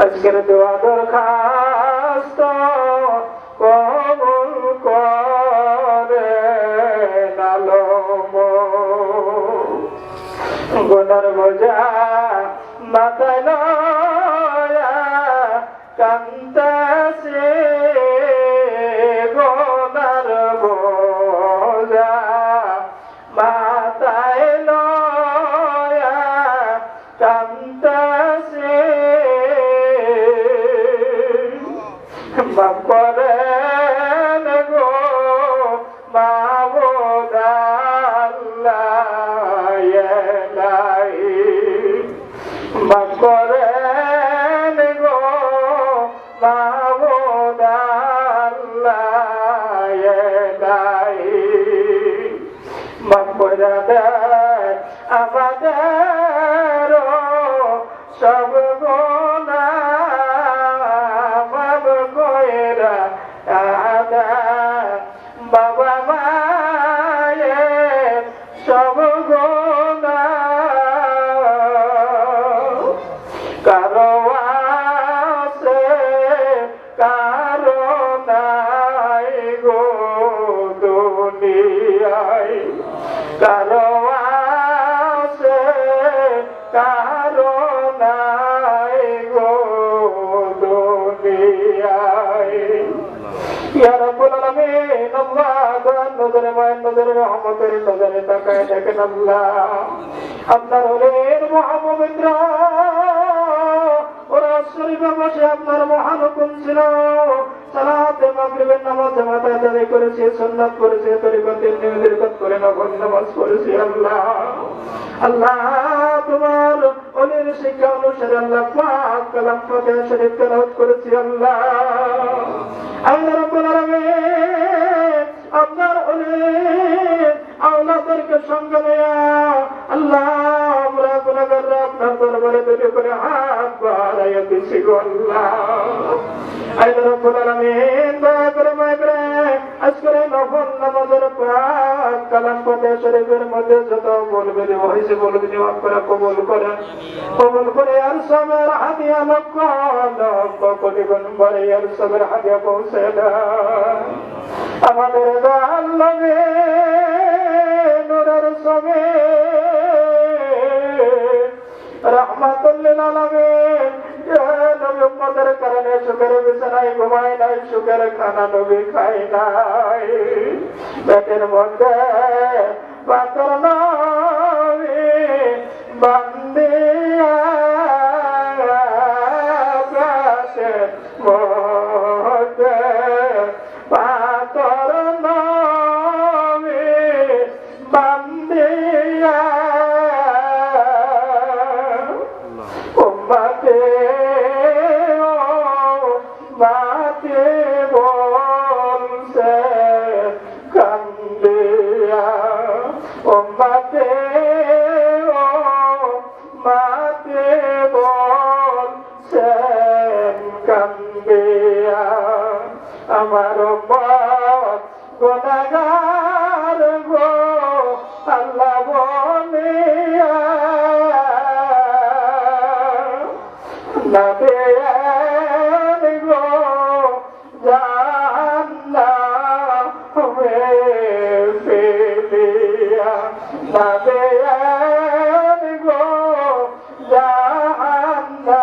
আজকের দোয়া দরখাস্ত কবুল করে নালম মজা বোঝা মাথায় মাফ ইয়া রাব্বুল আলামিন, আল্লাহ দয়ার নজরে মায়ের নজরে, রহমতের নজরে তাকায় দেখেন আল্লাহ। আপনার হলেন মহাপবিত্র। ওরা শরীফে আপনার মহান হুকুম ছিল। সালাতে মাগরিবের নামাজ জামাত আদায় করেছে, সুন্নাত করেছে তরিকতের নিয়মিত করে নফল নামাজ পড়েছে আল্লাহ। আল্লাহ তোমার অলির শিক্ষা অনুসারে আল্লাহ পাক কালাম ফাতিহা শরীফ তেলাওয়াত করেছি আল্লাহ। আল্লাহ রাব্বুল আলামিন, আপনার অলির আওলাদেরকে সঙ্গে নিয়া আল্লাহ আমরা গুনাহগাররা আপনার দরবারে দুটো করে হাত বাড়াইয়া দিছি গো আল্লাহ। আল্লাহ রাব্বুল করে মায়া করে আজকের নফল নামাজের পাক কালাম শরীফের মধ্যে যত বলবে দেওয়া হয়েছে বলবে করে, কবুল করে। কবুল করে আর সবের হাদিয়া লক্ষ লক্ষ আর সবের হাদিয়া পৌঁছে আমাদের সবে রহমাতুল্লিল আলামিন। যে নবী উম্মতের কারণে সুখের বিছানায় ঘুমায় নাই, সুখের খানা নবী খায় নাই। পেটের মধ্যে পাথর নবী বান্দিয়া Yeah. গো জাহান্নামে ফেলিয়া নবেয়ার গো জাহান্নামে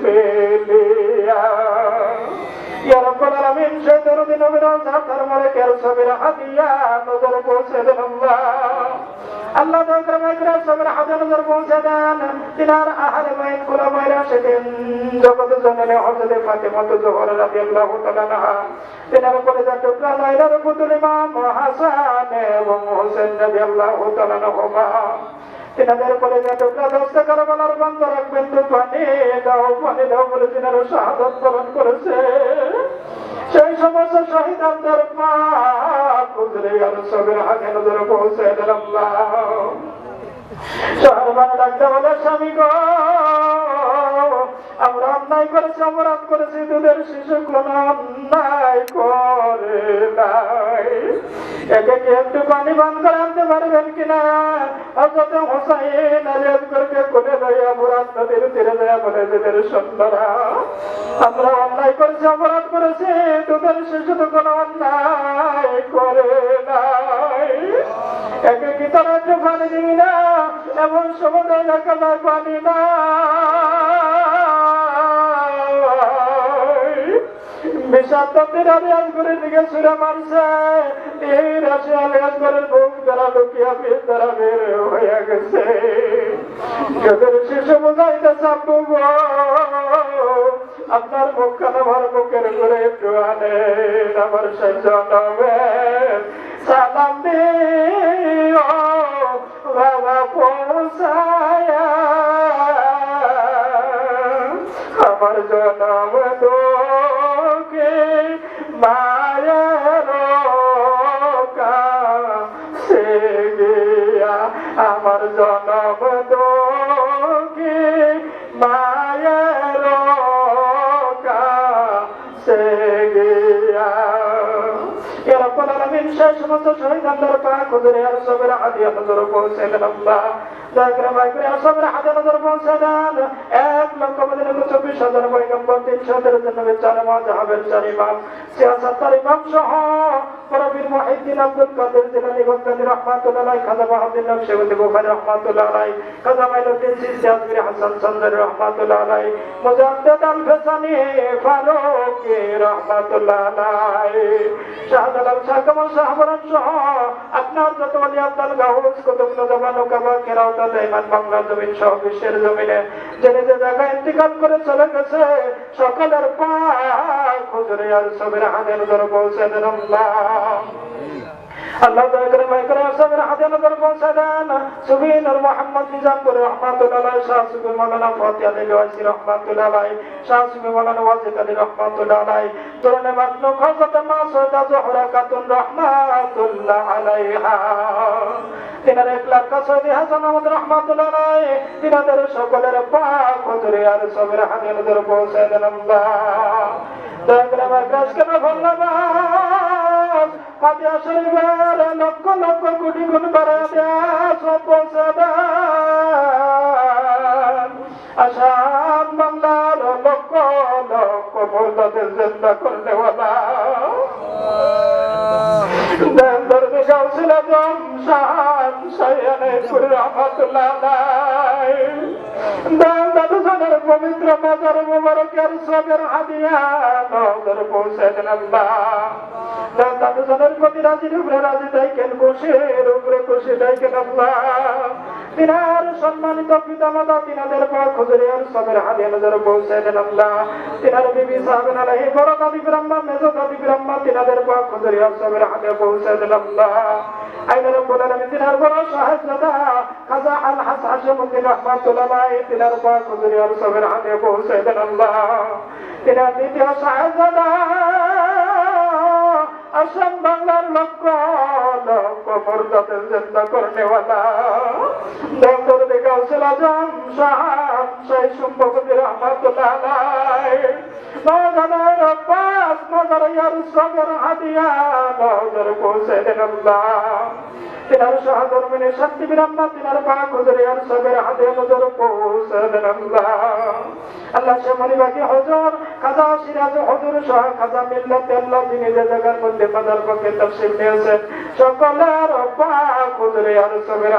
ফেলিয়া ইয়া রাব্বাল আলামিন আল্লাহ আল্লাহ সবের হাতে নজর পৌঁছে দেন। তিনার আহারে মাইন কুলা মাইরা সেদিন জগত জননে হজরতে ফাতেমা তো জোহর রাদিয়াল্লাহু তাআলা আনহা। তিনার যা টুকরা নাইলার পুতুল ইমাম হাসান এবং হোসেন তিনাদের পানি। দাও পানি, দাও বলে তিনার শাহাদত করেছে। সেই সমস্ত শহীদানদের পাক হুজুরে আর সবের হাতে পৌঁছে দেন আল্লাহ শহর মানে বলে, স্বামী গো অন্যায় করেছি অপরাধ করেছি, দুধের শিশু কোন অন্যায় করে নাই। একে কি একটু পানি পান করে আনতে পারবেন কিনা? অযথ হোসাইন আলিয়াদ করকে কোলে লইয়া মুরাদ নদীর তীরে দেয়া বলে, দুধের সুন্দরা, আমরা অন্যায় করেছি, অপরাধ করেছি, দুধের শিশু তো কোনো অন্যায় করে নাই। একে কি তারা একটু পানি দিবি না? এমন সমুদ্র এলাকায় পানি না বিষাক্তদের আলিয়াজ করে দিকে সুরে মারছে। এই রাশি আলিয়াজ করে বুক দ্বারা লুকিয়া পিস দ্বারা বের হয়ে গেছে। যদি শিশু বুঝাইতে চাপবো গো, আপনার মুখখানে আমার মুখের করে একটু আনে আমার সজনবে সালাম দিও বাবা পৌঁছায়া। আমার জনম জনম দোগী মায়ের কাছে গিয়া। রব্বুল আলামিন শেষ সমস্ত শহীদদের পাক হুজুরে আরসবের হাদিয়া নজর পৌঁছে দেন আল্লাহ। দাগরাম আকরে আরসবের হাদিয়া নজর পৌঁছে দেন। এক লক্ষ মদিনা চব্বিশ হাজার পয়গম্বর, তিনশো তেরো জন নবী, চার চার ইমাম সিয়াসাত্তার ইমাম সহ পরবীর মহিদ্দিন আব্দুল কাদের জিলানি রহমাতুল্লাহ, খাজা বাহাদুর রহমাতুল্লাহ খাজা আজমির হাসান রহমাতুল্লাহ মুজাদ্দেদ আল ফেসানি রহমাতুল্লাহ সহ আপনার যত বলি আব্দাল গাউস, কুতুব নজমান বাংলা জমিন সহ বিশ্বের জমিনে জেনে যে জায়গায় ইন্তিকাল করে চলে গেছে, সকলের পাক হুজুরে আর সবের হাতের ধরে পৌঁছে দেন আল্লাহ। আল্লাহ দয়া করে মাই করে সবের হাতে নজর পৌঁছে দেন। সুবিন আর মোহাম্মদ নিজামপুর রহমাতুল্লাহ শাহ সুবি মাওলানা ফাতিয়া আলী ওয়াসি রহমাতুল্লাহ শাহ সুবি মাওলানা ওয়াজিদ আলী রহমাতুল্লাহ তোরনে মাতনু খাজাত মাসুদা জোহরা সকলের পাক দেন দয়া করে মাই কাজ কেন ধন্যবাদ ফাতিহা শরীফের লক্ষ লক্ষ কোটি গুণ করে দেশ পৌঁছে দেন। আসাম বাংলার লক্ষ লক্ষ মুর্দাদের জিন্দা করলে ওলা দর্দি গাউছিল জম শাহান সাইয়ানে পুরি রহমতুল্লাহ দাদুজনের পবিত্র মাজার মোবারকের সবের হাদিয়া। নজর পৌঁছে দেন আল্লাহ দাদুজনের প্রতি রাজির উপরে রাজি দাইকেন খুশির উপরে খুশি দাইকেন আল্লাহ। সম্মানিত পিতা মাতা তিনাদের পর খুজুরিয়ার সবের হাদিয়া নজর পৌঁছে দেন আল্লাহ তিনার বিবি সাহেবেন আলাইহি, বড় দাদি ব্রহ্মা, মেজো দাদি ব্রহ্মা, তিনাদের পর খুজুরিয়ার সবের হাদিয়া পৌঁছে দেন আল্লাহ আইন রব্বুল আলামিন তিনার বড় শাহজাদা খাজা আল হাস হাশিমউদ্দিন রহমাতুল্লাহ তিনার পর খুজুরিয়ার সবের হাদিয়া পৌঁছে দেন আল্লাহ তিনার দ্বিতীয় শাহজাদা আসাম বাংলার লক্ষ লক্ষ মর্যাদের জিন্দা করনেওয়ালা ডক্টর দেখাউছিল আজম সাহাব, সেই সম্পত্তি রহমতুল্লাহ নজরের পাঁচ নজর ইয়ার সগর হাদিয়া নজর পৌঁছে দেন তিনার সহধর্মিনী শান্তি বিরাম্মা তিনার পাক হুজুর সগর হাদিয়া নজর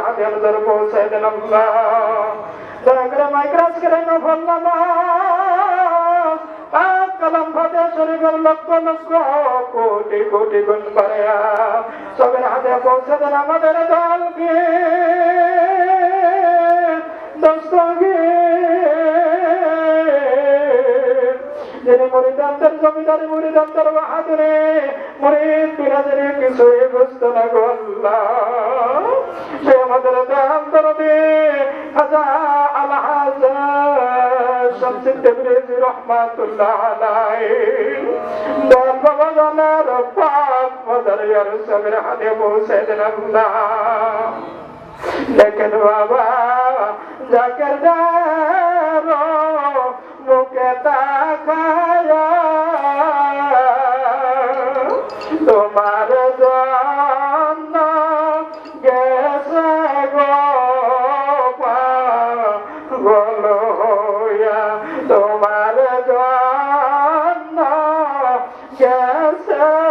হাদিয়া নজর আল্লাহ। কালাম ফাতে শরীফের লক্ষ লক্ষ, কোটি কোটি গুণ বাড়ায়া। সবের হাতে পৌঁছে দেন আমাদের দলকে দস্তগীর যিনি মরিদান্তের জমিদারি মরিদান্তের বাহাদুরে। মরিদ বিরাজের কিছুই বুঝতো না গো আল্লাহ। সে আমাদের দান দরদে রহমাতুল্লাহ বাবা দারো মুখ খায়া তোমার জন্য গেছে গো পাগল হইয়া। তোমার জন্য গেছে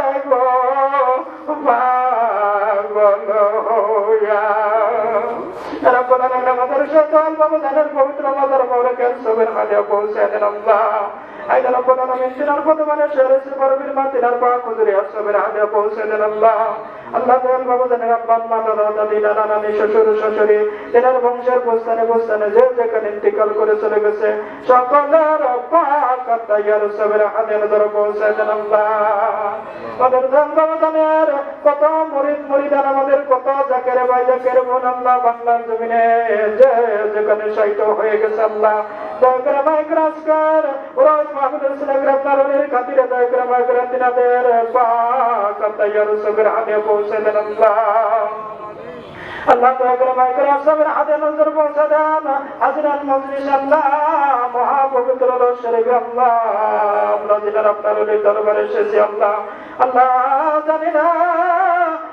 বাংলা মাদ্রাসা তো আল বাবা জানার পবিত্র মাদার মাওলাকার সবের মাঝে পৌঁছে দেন আল্লাহ। আইদা রব্বুল আলামিন তিনার কদমানে শরীর পৌঁছে দেন আল্লাহ। দয়াল বাবু জানে আব্বা আম্মা দাদা দাদি নানা নানি শ্বশুর শাশুড়ি তেনার বংশের বস্তানে বস্তানে যে যেখানে ইন্তিকাল করে চলে গেছে। সকলের আমাদের কত জাকের ভাই জাকের বোন আল্লাহ জমিনে যে যেখানে শায়িত হয়ে গেছে আল্লাহ। দয়া করে মাইক মাহমুদুল ইসলাম গ্রেফতার খাতিরে দয়া করে মাইক রাতিনাদের পাক পৌঁছে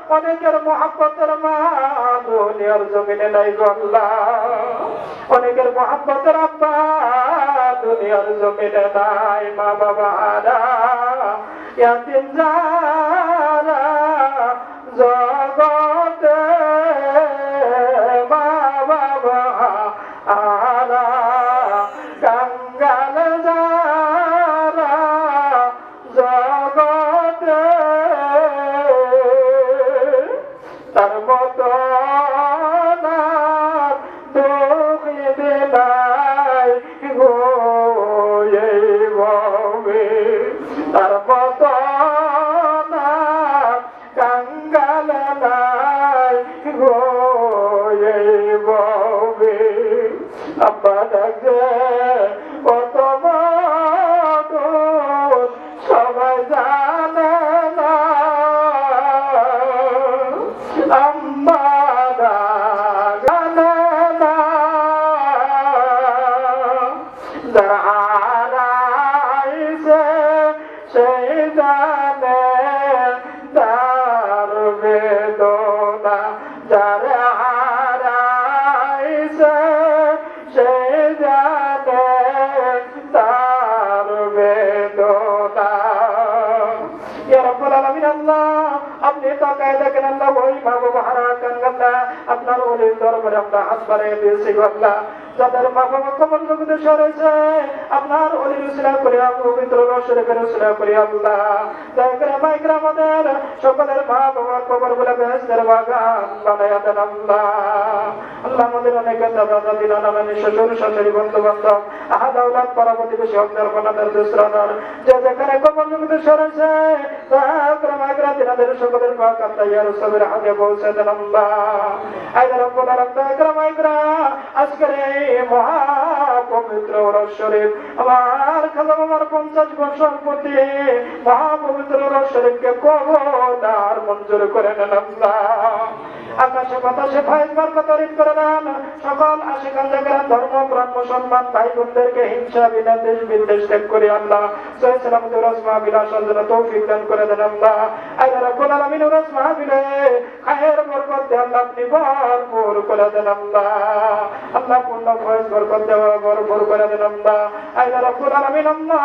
অনেকের মহাব্বতের মা দুনিয়ার জমিনে নাই আল্লাহ। অনেকের মহাব্বতের আব্বা দুনিয়ার জমিনে নাই মা বাবা জগতে আমরা হাত বাড়িয়ে দিয়েছি আল্লাহ। যাদের মা কবর জগতে সরেছে, আপনার অলির উসিলা করে পবিত্র রসরে করে উসিলা করে আল্লাহ। দয়া করে মাইকরা আমাদের সকলের মা বাবার কবরগুলা বেহেস্তের বাগান বানায়া দেন আল্লাহ। আল্লাহ আমাদের অনেকে দাদা শ্বশুর শাশুড়ি বন্ধু বান্ধব আহাদ আউলাদ বানাদের দুসরানার যে যেখানে জগতে সরেছে দিনাদের সকলের রসুলের হাতে পৌঁছে দেন আল্লাহ। আইদা রব্বুল আলামিন, দয়া করে মাইকরা আজকের এই মহা পবিত্র রস শরীফ। আমার খাজা আমার পঞ্চাশ বছর প্রতি রস শরীফকে মঞ্জুর করে নেন আল্লাহ। আকাশে বাতাসে ফাইজ বরকত ঋণ করে দেন। সকল আশিকান জায়গার ধর্ম প্রাণ মুসলমান ভাই বোনদেরকে হিংসা বিনা দেশ বিদ্বেষ ত্যাগ করে আল্লাহ তৌফিক দান করে দেন আল্লাহ খায়ের বরকত আল্লাহ আপনি ভরপুর করে দেন আল্লাহ আল্লাহ পূর্ণ ফয়েজ বরকত ভরপুর করে দেন আল্লাহ আল্লাহ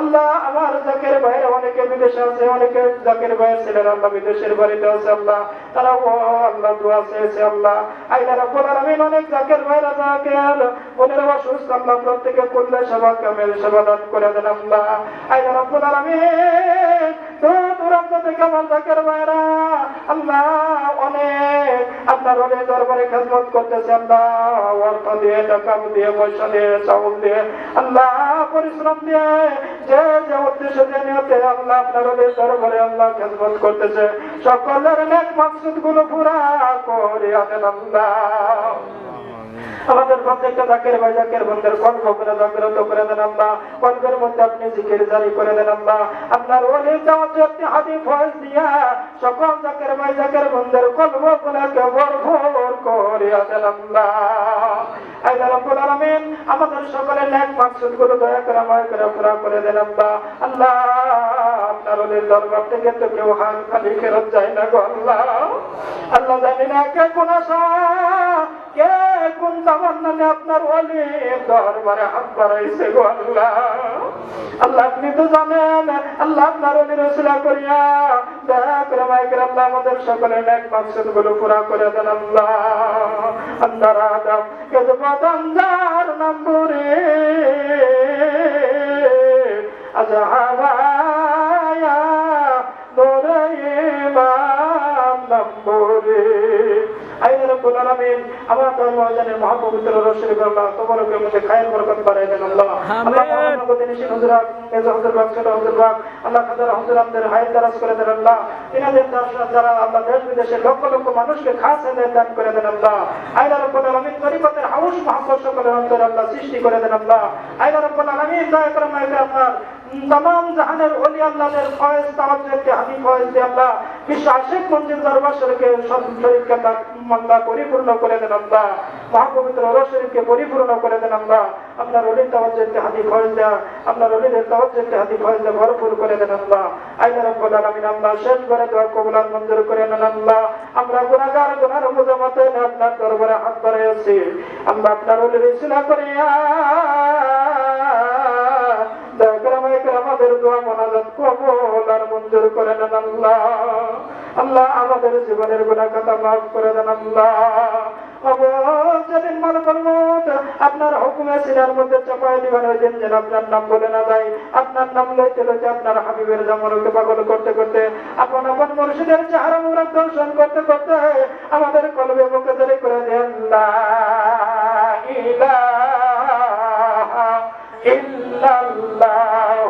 আল্লাহ আমার জাকের অনেকে বিদেশে আছে, অনেকে জাকের ভাইয়ের ছেলের আল্লাহ বিদেশের বাড়িতে আছে, আল্লাহ। তারা আল্লাহ দোয়া চেয়েছে আল্লাহ। আইলা রব্বুল আলামিন অনেক জাকের ভাইরা জাকের ওদের অসুস্থ আল্লাহ প্রত্যেকে কল্যাণ সেবা কামেল সেবা দান করে দেন আল্লাহ। আইলা রব্বুল আলামিন আল্লাহ অনেক আপনার অনেক অর্থ দিয়ে টাকা দিয়ে দিয়ে, চাউল দিয়ে, আল্লাহ পরিশ্রম দিয়ে, যে যে আল্লাহ আপনার অনেক দরবারে আল্লাহ করতেছে। সকলের নেক মাকসুদগুলো পুরা করে আল্লাহ। আমাদের প্রত্যেকটা জাকের ভাই জাকের বন্ধের কর্ম করে জাগ্রত করে দেন আল্লাহ কর্মের মধ্যে আপনি জিকির জারি করে দেন আল্লাহ আপনার ওলি দেওয়ার যে আপনি হাদি ফয়েজ দিয়া সকল জাকের ভাই জাকের বন্ধের কর্ম গুলাকে ভরপুর করে দেন আল্লাহ আল্লাহ রব্বুল আলামিন, আমাদের সকলের ন্যাক মাকসুদগুলো দয়া করে মায় করে পুরা করে দেন আল্লাহ আল্লাহ, আপনার ওদের দরবার থেকে তো কেউ হাত খালি ফেরত যায় না গো আল্লাহ। আল্লাহ জানি না কে কোন আশা কে কোন তামান্না নিয়ে আপনার ওলি দরবারে হাত বাড়াইছে গো আল্লাহ? আল্লাহ আপনি তো জানেন, আল্লাহ আপনার ওলি করিয়া, দয়া করে মায় করে আল্লাহ আমাদের সকলের ন্যাক মাকসুদগুলো পুরা করে দেন আল্লাহ। আল্লাহ আদম কেজবাদাম যার নম্বরে আজহাবায়া দরে ইমাম নম্বরে আইন রব্বুল আলামিন আমার তো মহাজানের মহাপবিত্র রসুল আল্লাহ তোমারকে মধ্যে খায়ের বরকত বাড়াই দেন আল্লাহ। আল্লাহ কদিন শিন হুজুরাত মেজা হুজুর বাগ ছোট হুজুর বাগ আল্লাহ খাজার হুজুর আমাদের হায়াত দারাজ করে দেন আল্লাহ। তিনাদের দর্শন যারা আল্লাহ দেশ বিদেশে লক্ষ লক্ষ মানুষকে খাস হেদায়েত দান করে দেন আল্লাহ। আইন রব্বুল আলামিন তরিকতের হাউস মহাব্বত সকলের অন্তর আল্লাহ সৃষ্টি করে দেন আল্লাহ। আইন রব্বুল আলামিন দয়া করে আপনার তমাম জাহানের অলি আল্লাহদের ফয়েজ তাওয়াজ্জুহকে হানি ফয়েজ দিয়ে আল্লাহ বিশ্ব আশিক মঞ্জিল দরবার শরীফকে শরীফকে আল্লাহ পরিপূর্ণ করে দেন আল্লাহ। মহাপবিত্র রস শরীফকে পরিপূর্ণ করে দেন আল্লাহ। আপনার অলির তাওয়াজ্জুহকে হানি ফয়েজ দেয়া আপনার অলিদের তাওয়াজ্জুহকে হানি ফয়েজ দেয়া ভরপুর করে দেন আল্লাহ। আইনা রব্বুল আলামিন আল্লাহ শেষ করে দোয়া কবুলার মঞ্জুর করে নেন আল্লাহ। আমরা গুনাহগার গুনার মুজামাতে আপনার দরবারে হাত বাড়াইছি আমরা আপনার অলির ইসলাম করিয়া দোয়া মোনাজাত কবুল আর মঞ্জুর করে নেন আল্লাহ। আল্লাহ আমাদের জীবনের গুনাহ কথা মাফ করে দেন আল্লাহ। আপনার হুকুমে সিনার মধ্যে চাপাই দিবেন, ওই দিন যেন আপনার নাম বলে না যায়। আপনার নাম লইতে লইতে আপনার হাবিবের জামরকে পাগল করতে করতে, আপন আপন মুর্শিদের চেহারা মুরাদ দর্শন করতে করতে আমাদের কলবে মুখে ধরে করে দেন ইল্লাল্লাহ